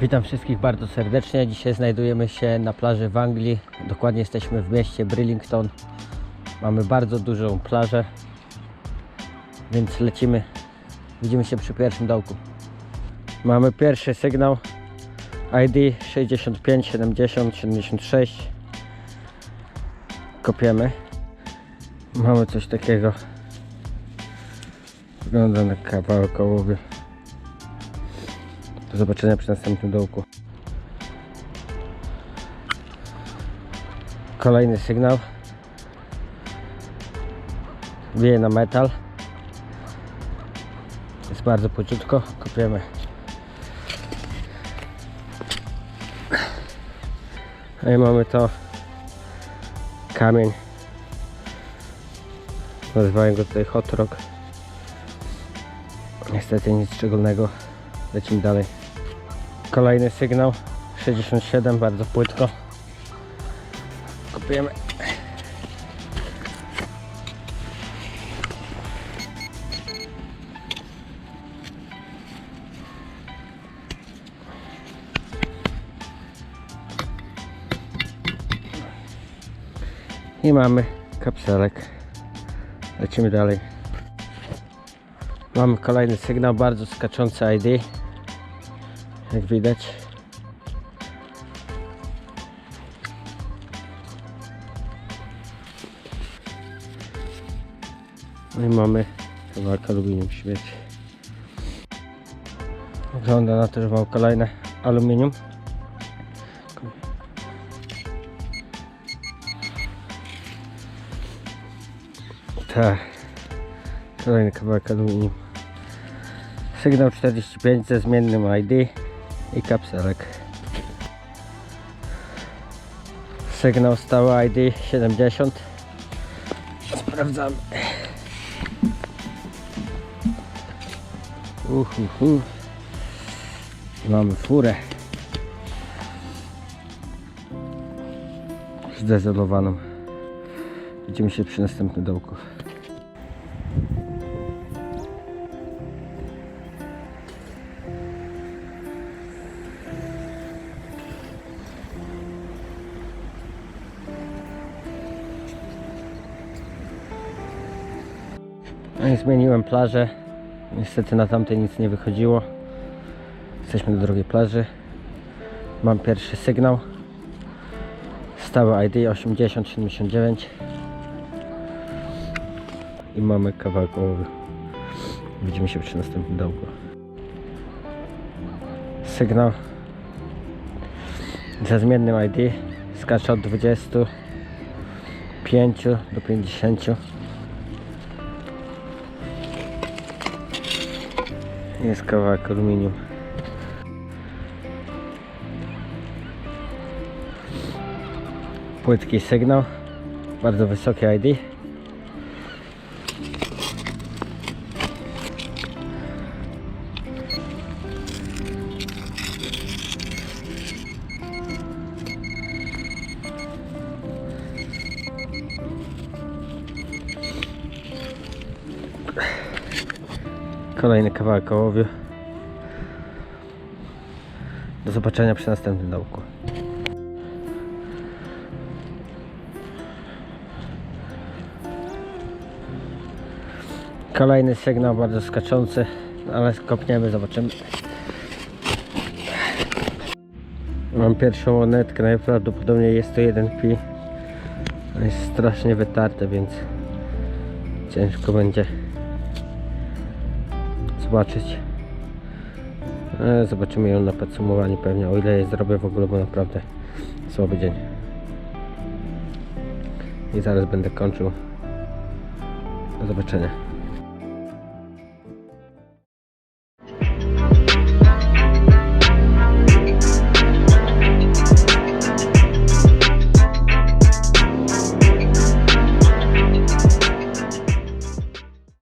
Witam wszystkich bardzo serdecznie. Dzisiaj znajdujemy się na plaży w Anglii. Dokładnie jesteśmy w mieście Brillington. Mamy bardzo dużą plażę, więc lecimy. Widzimy się przy pierwszym dołku. Mamy pierwszy sygnał ID 65 70 76. Kopiemy. Mamy coś takiego. Wygląda na kawałek ołowiu. Zobaczenia przy następnym dołku. Kolejny sygnał. Wieje na metal. Jest bardzo płyciutko. Kopiemy. No i mamy to kamień. Nazywają go tutaj hot rock. Niestety nic szczególnego. Lecimy dalej. Kolejny sygnał 67, bardzo płytko. Kopiemy. I mamy kapselek. Lecimy dalej. Mamy kolejny sygnał, bardzo skaczący ID. Jak widać. No i mamy kawałek aluminium śmieci. Wygląda na to, że mam kolejne aluminium. Tak. Kolejny kawałek aluminium. Sygnał 45 ze zmiennym ID i kapselek. Sygnał stały ID 70. Sprawdzamy. Uhuhu. Mamy furę. Zdezolowaną. Widzimy się przy następnym dołku. Zmieniłem plażę. Niestety na tamtej nic nie wychodziło. Jesteśmy na drugiej plaży. Mam pierwszy sygnał. Stały ID 8079. I mamy kawałek ołowiu. Widzimy się przy następnym dołku. Sygnał ze zmiennym ID skacze od 25 do 50. Jest kawałek aluminium. Płytki sygnał. Bardzo wysokie ID. Kolejny kawałek ołowiu. Do zobaczenia przy następnym dołku. Kolejny sygnał bardzo skaczący, ale skopniemy, zobaczymy. Mam pierwszą monetkę, najprawdopodobniej jest to 1 pi. No Jest strasznie wytarte, więc ciężko będzie zobaczyć. E, Zobaczymy ją na podsumowaniu pewnie, o ile je zrobię w ogóle, bo naprawdę słaby dzień. I zaraz będę kończył. Do zobaczenia.